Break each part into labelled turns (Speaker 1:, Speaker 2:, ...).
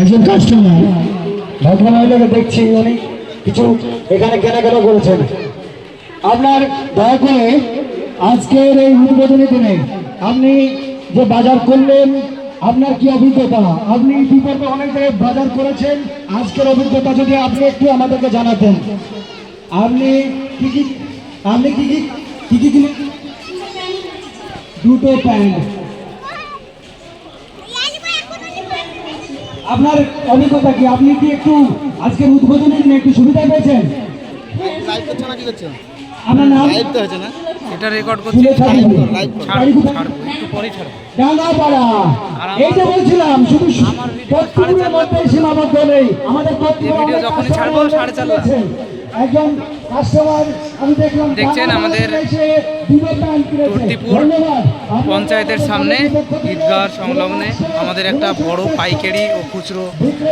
Speaker 1: একজন কাস্টমার ভদ্রমহিলাকে দেখছি উনি, কিছু এখানে কেনাকাটা করেছেন। আপনার দয়া করে আজকের এই উদ্বোধনী দিনে আপনি যে বাজার করলেন, আপনার কি অভিজ্ঞতা? আপনি ইতিপূর্বে অনেক জায়গায় বাজার করেছেন, আজকের অভিজ্ঞতা যদি আপনি একটু আমাদেরকে জানাতেন। আপনি কি কি, আপনি কি কি কি কি দুটো প্যান্ট। আপনার অভিজ্ঞতা কি? আপনি কি একটু আজকের উদ্বোধনের দিনে একটু সুবিধা পেয়েছেন?
Speaker 2: লাইভ করছ না কি করছ?
Speaker 1: আপনার নাম?
Speaker 3: এটা রেকর্ড করছি।
Speaker 1: ডাঙ্গাপাড়া। এই যে বলছিলাম শুধু মধ্যে সীমাবদ্ধ নেই। আমাদের
Speaker 3: ছাড়বো, সাড়ে চার।
Speaker 1: একজন
Speaker 3: দেখছেন আমাদের। তর্তিপুর। পঞ্চায়েতের সামনে ঈদগাহ সংলগ্নে আমাদের একটা বড় পাইকারি ও খুচরো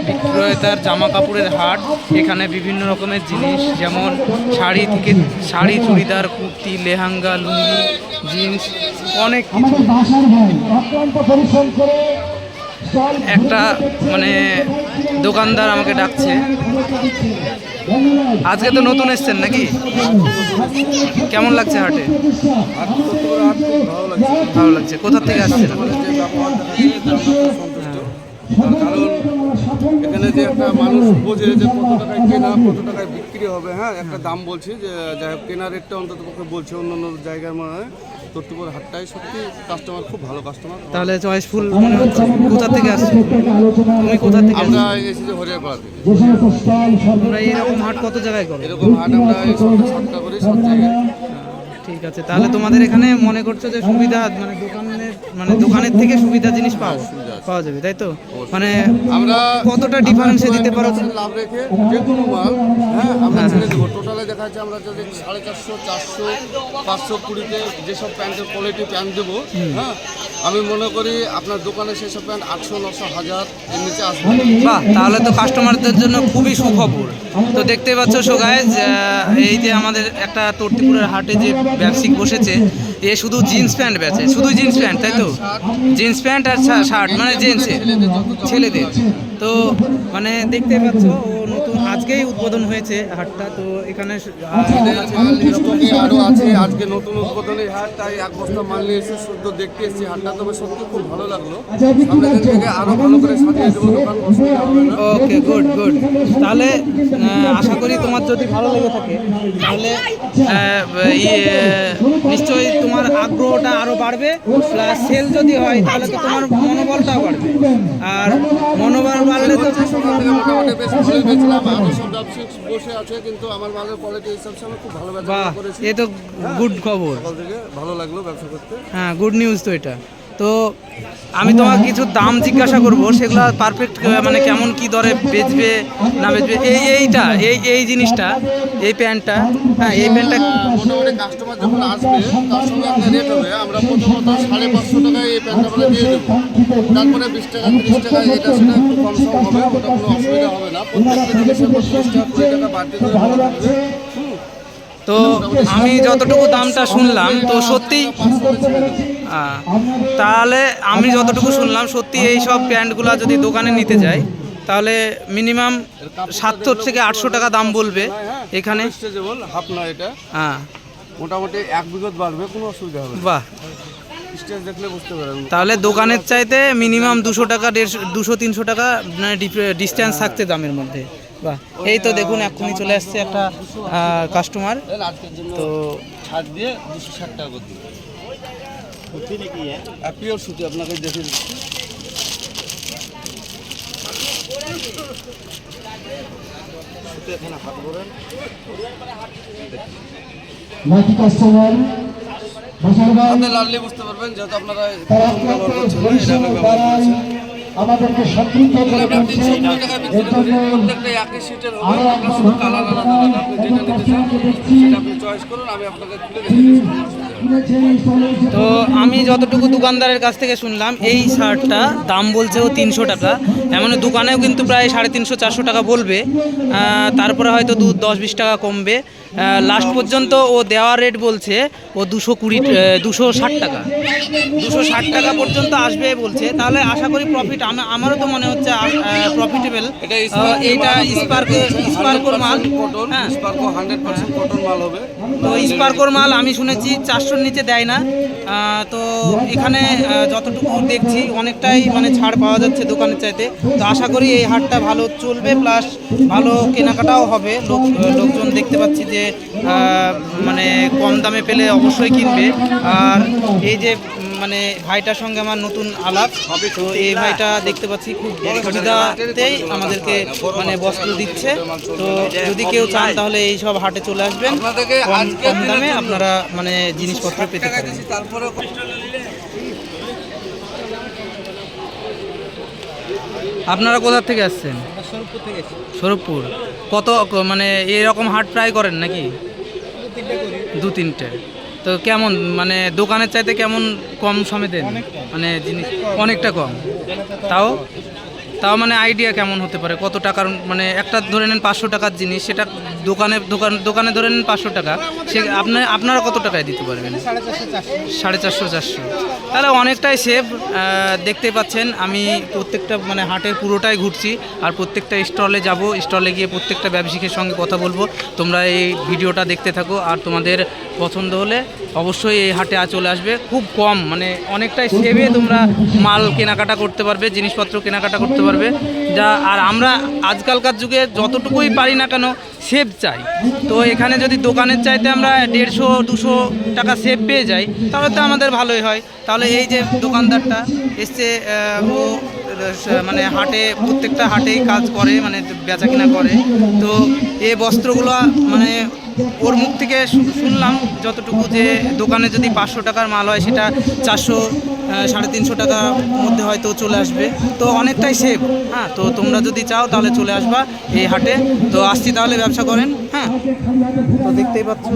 Speaker 3: বিক্রয়তার জামা কাপড়ের হাট এখানে বিভিন্ন রকমের জিনিস যেমন শাড়ি থেকে শাড়ি চুড়িদার কুর্তি লেহেঙ্গা লুঙ্গি জিন্স অনেক একটা মানে দোকানদার আমাকে ডাকছে আজকে তো নতুন এসছেন নাকি? কেমন লাগছে হাটে? ভালো লাগছে। কোথা থেকে আসছেন?
Speaker 4: এখানে যে একটা মানুষ বোঝে যে কত টাকায় কেনা, কত টাকায় বিক্রি হবে হ্যাঁ একটা দাম বলছি যে, যাই হোক, কেনা রেটটা অন্তত পক্ষে বলছে অন্য অন্য জায়গার মনে হয় তর্তিপুর হাটটাই সত্যি কাস্টমার খুব ভালো কাস্টমার
Speaker 3: তাহলে চয়েসফুল মনে হচ্ছে কোথা থেকে আসছেন তুমি কোথা থেকে
Speaker 4: আমরা
Speaker 3: আসছো?
Speaker 4: এসেছি হরিয়ারপাড়া থেকে।
Speaker 3: তোমরা এইরকম হাট কত জায়গায় করো?
Speaker 4: এরকম হাট আমরা সাতটা করি সব জায়গায়।
Speaker 3: ঠিক আছে তাহলে তোমাদের এখানে মনে করছ যে সুবিধা মানে দোকানের মানে দোকানের থেকে সুবিধা জিনিস পাও পাওয়া যাবে তাই তো? মানে
Speaker 4: আমরা
Speaker 3: কতটা ডিফারেন্সে দিতে পারো?
Speaker 4: লাভ রেখে যে কোনো মাল হ্যাঁ আমরা ছেড়ে দেবো। টোটালে দেখা যাচ্ছে আমরা যদি সাড়ে চারশো চারশো পাঁচশো কুড়িতে যেসব প্যান্টের কোয়ালিটি প্যান্ট দেবো হ্যাঁ আমি মনে করি আপনার দোকানে সেসব প্যান্ট আটশো নশো হাজার এর নিচে আসবে।
Speaker 3: বাহ তাহলে তো কাস্টমারদের জন্য খুবই সুখবর। তো দেখতে পাচ্ছ সোগায় এই যে আমাদের একটা তর্তিপুরের হাটে যে ব্যবসায়িক বসেছে, এ শুধু জিন্স প্যান্ট বেচে, শুধু জিন্স প্যান্ট তাই তো? জিন্স প্যান্ট আর শার্ট মানে জেন্টসের ছেলেদের। তো মানে দেখতে পাচ্ছ, ও নতুন উদ্বোধন হয়েছে হাটটা তো এখানে
Speaker 4: আরও আছে আজকে নতুন উদ্বোধনী হাট তাই এক বস্তা মাল নিয়ে এসে শুদ্ধ দেখতে এসেছি। হাটটা তবে সত্যি খুব ভালো লাগল। থেকে আরও ভালো করে সাজিয়ে দেবো দোকান
Speaker 3: ওকে গুড গুড তাহলে আশা করি তোমার যদি ভালো লেগে থাকে তাহলে আহ, ইয়ে নিশ্চয়ই তোমার আগ্রহটা আরও বাড়বে প্লাস সেল যদি হয় তাহলে তো তোমার মনোবলটাও বাড়বে। আর মনোবল বাড়লে তো
Speaker 4: মোটামুটি বেশ ভালোই বেচলাম আরও ব্যবসায়িক বসে আছে কিন্তু আমার মালের কোয়ালিটি হিসাবে আমি খুব ভালো ব্যবসা করেছি।
Speaker 3: এ তো গুড খবর।
Speaker 4: সকাল থেকে ভালো লাগল ব্যবসা করতে।
Speaker 3: হ্যাঁ গুড নিউজ তো এটা। তো আমি তোমাকে কিছু দাম জিজ্ঞাসা করব, সেগুলো পারফেক্ট মানে কেমন কি দরে বেচবে, না বেচবে, এই এইটা, এই এই জিনিসটা, এই প্যান্টটা হ্যাঁ এই প্যান্টটা
Speaker 4: মোটামুটি কাস্টমার যখন আসবে, তার সঙ্গে একটা রেট হবে। আমরা প্রথমত সাড়ে পাঁচশো টাকায় এই প্যান্টটা দিয়ে দেবো। তারপরে বিশ টাকা, তিরিশ টাকা এটা সেটা একটু কম সম হবে, ওটা কোনো অসুবিধা হবে না। প্রত্যেকটা জিনিসের টাকা
Speaker 3: তো আমি যতটুকু দামটা শুনলাম তো সত্যি তাহলে আমি যতটুকু শুনলাম সত্যি এই সব প্যান্টগুলো যদি দোকানে নিতে যাই তাহলে মিনিমাম সাতশোর থেকে আটশো টাকা দাম বলবে এখানে।
Speaker 4: হাফ না এটা।
Speaker 3: হ্যাঁ।
Speaker 4: মোটামুটি এক বিগত বাড়বে কোনো অসুবিধা হবে
Speaker 3: বাহ। তাহলে দোকানের চাইতে মিনিমাম দুশো টাকা দেড়শো দুশো তিনশো টাকা মানে ডিস্টেন্স থাকতে দামের মধ্যে। বাহ। এই তো দেখুন এক্ষুনি চলে আসছে একটা কাস্টমার
Speaker 4: দেন আজকের জন্য
Speaker 3: তো
Speaker 4: ছাড় দিয়ে দুশো ষাট টাকা পিওর সুতি আপনাকে লাললে বুঝতে পারবেন যেহেতু আপনারা
Speaker 1: আমাদেরকে সম্পৃক্ত করে
Speaker 4: বিক্রি
Speaker 1: এর জন্য আরও
Speaker 3: তো আমি যতটুকু দোকানদারের কাছ থেকে শুনলাম এই শার্টটা দাম বলছে ও তিনশো টাকা। এমন দোকানেও কিন্তু প্রায় সাড়ে তিনশো চারশো টাকা বলবে। তারপরে হয়তো দু দশ বিশ টাকা কমবে। লাস্ট পর্যন্ত ও দেওয়া রেট বলছে ও দুশো কুড়ি দুশো ষাট টাকা। দুশো ষাট টাকা পর্যন্ত আসবে বলছে। তাহলে আশা করি প্রফিট আমারও তো মনে হচ্ছে প্রফিটেবল
Speaker 4: এটা
Speaker 3: স্পার্ক স্পার্কোর মাল। হ্যাঁ।
Speaker 4: মাল হবে।
Speaker 3: তো স্পার্কোর মাল আমি শুনেছি চারশোর নিচে দেয় না। তো এখানে যতটুকু দেখছি অনেকটাই মানে ছাড় পাওয়া যাচ্ছে দোকানের চাইতে। তো আশা করি এই হাটটা ভালো চলবে প্লাস ভালো কেনাকাটাও হবে। লোক লোকজন দেখতে পাচ্ছি যে আহ, মানে কম দামে পেলে অবশ্যই কিনবে। আর এই যে মানে ভাইটার সঙ্গে আমার নতুন আলাপ তো এই ভাইটা দেখতে পাচ্ছি খুব সুবিধাতেই আমাদেরকে মানে বস্ত্র দিচ্ছে। তো যদি কেউ চান তাহলে এই সব হাটে চলে আসবেন। কম দামে আপনারা মানে জিনিসপত্র পেতে পারেন। আপনারা কোথা থেকে আসছেন? স্বরূপপুর কত মানে এরকম হাট প্রায় করেন নাকি? দু তিনটে তো কেমন মানে দোকানের চাইতে কেমন কম সময় দেন? মানে জিনিস অনেকটা কম। তাও? তাও মানে আইডিয়া কেমন হতে পারে? কত টাকার মানে একটা ধরে নেন পাঁচশো টাকার জিনিস সেটা দোকানে, দোকান, দোকানে ধরে নেন পাঁচশো টাকা। সে আপনি, আপনারা কত টাকায় দিতে পারবেন? সাড়ে চারশো চারশো। তাহলে অনেকটাই সেভ দেখতে পাচ্ছেন, আমি প্রত্যেকটা মানে হাটের পুরোটাই ঘুরছি, আর প্রত্যেকটা স্টলে যাব স্টলে গিয়ে প্রত্যেকটা ব্যবসায়িকের সঙ্গে কথা বলব। তোমরা এই ভিডিওটা দেখতে থাকো, আর তোমাদের পছন্দ হলে অবশ্যই এই হাটে আ চলে আসবে। খুব কম মানে অনেকটাই সেভে তোমরা মাল কেনাকাটা করতে পারবে, জিনিসপত্র কেনাকাটা করতে পারবে। যা, আর আমরা আজকালকার যুগে যতটুকুই পারি না কেন সেভ চাই। তো এখানে যদি দোকানের চাইতে আমরা দেড়শো, দুশো টাকা সেভ পেয়ে যাই, তাহলে তো আমাদের ভালোই হয়। তাহলে এই যে দোকানদারটা এসছে ও মানে হাটে, প্রত্যেকটা হাটেই কাজ করে মানে বেচা কিনা করে। তো এই বস্ত্রগুলো মানে ওর মুখ থেকে শুনলাম যতটুকু যে দোকানে যদি পাঁচশো টাকার মাল হয়, সেটা চারশো সাড়ে তিনশো টাকার মধ্যে হয়তো চলে আসবে। তো অনেকটাই সেভ হ্যাঁ? তো তোমরা যদি চাও, তাহলে চলে আসবা এই হাটে। তো আসছি তাহলে, ব্যবসা করেন হ্যাঁ? তো দেখতেই পাচ্ছ।